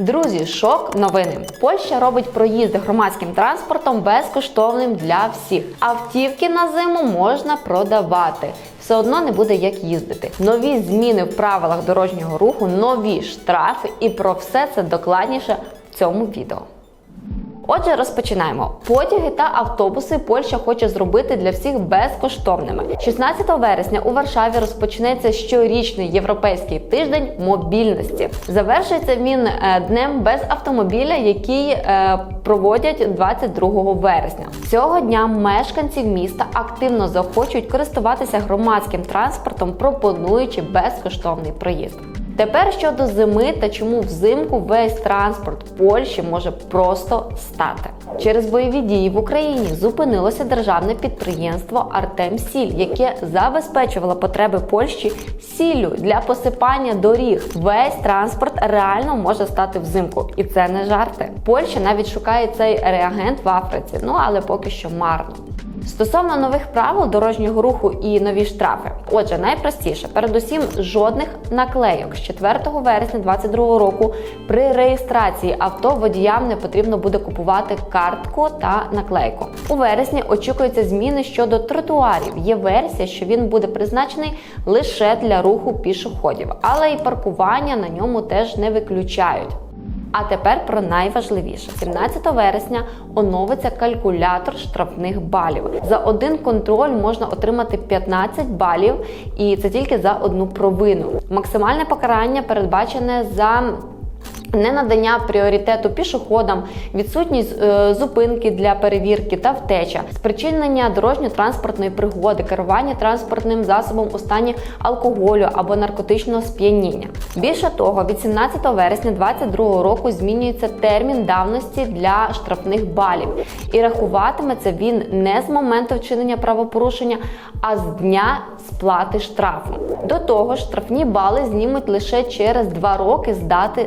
Друзі, шок новини. Польща робить проїзди громадським транспортом безкоштовним для всіх. Автівки на зиму можна продавати. Все одно не буде як їздити. Нові зміни в правилах дорожнього руху, нові штрафи, і про все це докладніше в цьому відео. Отже, розпочинаємо. Потяги та автобуси Польща хоче зробити для всіх безкоштовними. 16 вересня у Варшаві розпочнеться щорічний європейський тиждень мобільності. Завершується він е, днем без автомобіля, який е, проводять 22 вересня. Цього дня мешканців міста активно захочуть користуватися громадським транспортом, пропонуючи безкоштовний проїзд. Тепер щодо зими та чому взимку весь транспорт Польщі може просто стати через бойові дії в Україні. Зупинилося державне підприємство Артем Сіль, яке забезпечувало потреби Польщі сіллю для посипання доріг. Весь транспорт реально може стати взимку, і це не жарти. Польща навіть шукає цей реагент в Африці, ну але поки що марно. Стосовно нових правил дорожнього руху і нові штрафи. Отже, найпростіше, передусім, жодних наклейок з 4 вересня 2022 року при реєстрації авто водіям не потрібно буде купувати картку та наклейку. У вересні очікуються зміни щодо тротуарів. Є версія, що він буде призначений лише для руху пішоходів, але і паркування на ньому теж не виключають. А тепер про найважливіше: 17 вересня оновиться калькулятор штрафних балів. За один контроль можна отримати 15 балів, і це тільки за одну провину. Максимальне покарання передбачене за Ненадання пріоритету пішоходам, відсутність е, зупинки для перевірки та втеча, спричинення дорожньо-транспортної пригоди, керування транспортним засобом у стані алкоголю або наркотичного сп'яніння. Більше того, від 17 вересня 2022 року змінюється термін давності для штрафних балів, і рахуватиметься він не з моменту вчинення правопорушення, а з дня сплати штрафу. До того ж, штрафні бали знімуть лише через 2 роки з дати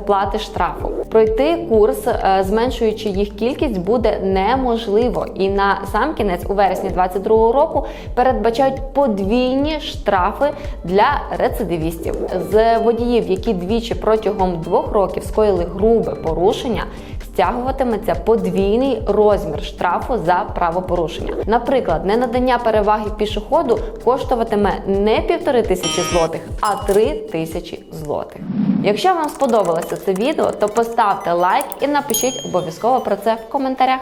сплати штрафу. Пройти курс, е, зменшуючи їх кількість, буде неможливо. І на сам кінець у вересні 2022 року передбачають подвійні штрафи для рецидивістів з водіїв, які двічі протягом двох років скоїли грубе порушення. Стягуватиметься подвійний розмір штрафу за правопорушення. Наприклад, ненадання переваги пішоходу коштуватиме не півтори тисячі злотих, а три тисячі злотих. Якщо вам сподобалося це відео, то поставте лайк і напишіть обов'язково про це в коментарях.